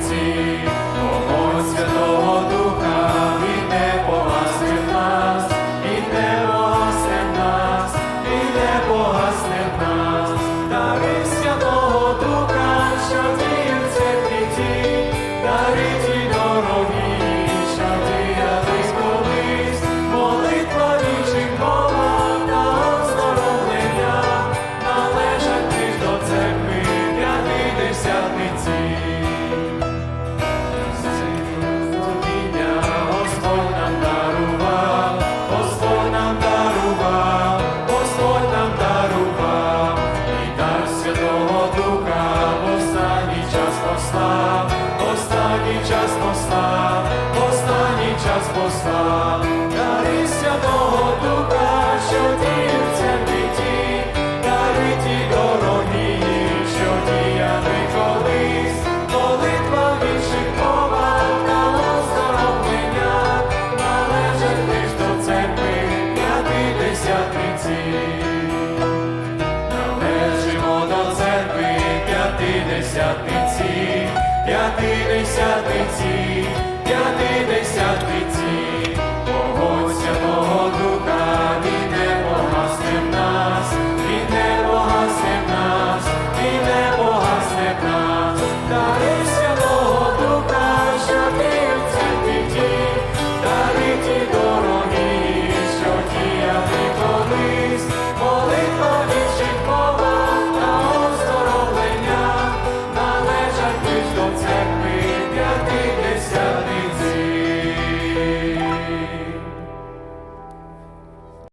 mighty. Постав, останній час постав, останній час постав, дари Святого Духа, що діє в церкві ті, дорогі, що діяли колись, молитва вічних поваг оздоровлення, належать лиш до церкви п'ятидесятниці. Належимо до церкви